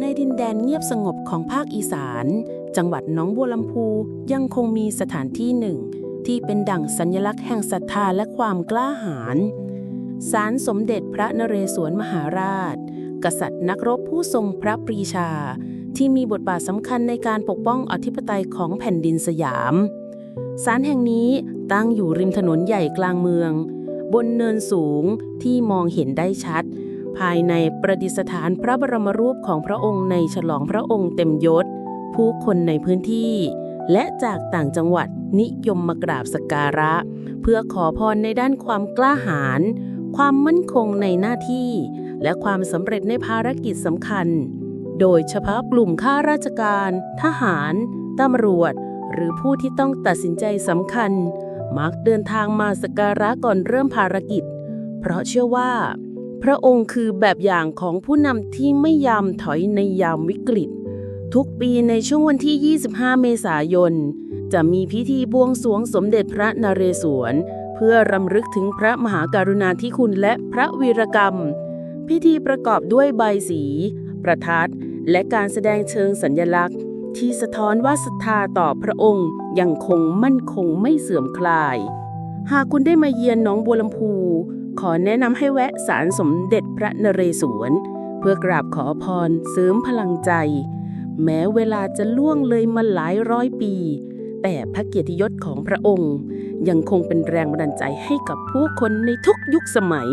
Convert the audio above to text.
ในดินแดนเงียบสงบของภาคอีสาน จังหวัดหนองบัวลำพูยังคงมีสถานที่หนึ่ง ที่เป็นดั่งสัญลักษณ์แห่งศรัทธาและความกล้าหาญศาลสมเด็จพระนเรศวรมหาราช กษัตริย์นักรบผู้ทรงพระปรีชา ที่มีบทบาทสำคัญในการปกป้องอธิปไตยของแผ่นดินสยามศาลแห่งนี้ตั้งอยู่ริมถนนใหญ่กลางเมือง บนเนินสูงที่มองเห็นได้ชัด ภายในประดิษฐานพระบรมรูปของพระองค์ในฉลองพระองค์เต็มยศ ผู้คนในพื้นที่ และจากต่างจังหวัดนิยมมากราบสักการะ เพื่อขอพรในด้านความกล้าหาญความมั่นคงในหน้าที่ และความสำเร็จในภารกิจสำคัญ โดยเฉพาะกลุ่มข้าราชการ ทหารตำรวจ หรือผู้ที่ต้องตัดสินใจสำคัญ มักเดินทางมาสักการะก่อนเริ่มภารกิจ เพราะเชื่อว่า พระองค์คือแบบอย่างของผู้นำที่ไม่ยอมถอยในยามวิกฤต ทุกปีในช่วงวันที่ 25 เมษายน จะมีพิธีบวงสรวงสมเด็จพระนเรศวร เพื่อรำลึกถึงพระมหากรุณาธิคุณและพระวีรกรรม พิธีประกอบด้วยใบสี ประทัด และการแสดงเชิงสัญญลักษณ์ ที่สะท้อนว่าศรัทธาต่อพระองค์ยังคงมั่นคงไม่เสื่อมคลาย หากคุณได้มาเยือนหนองบัวลำพู ขอแนะนำให้แวะศาลสมเด็จพระนเรศวร เพื่อกราบขอพรเสริมพลังใจ แม้เวลาจะล่วงเลยมาหลายร้อยปี แต่พระเกียรติยศของพระองค์ ยังคงเป็นแรงบันดาลใจให้กับผู้คนในทุกยุคสมัย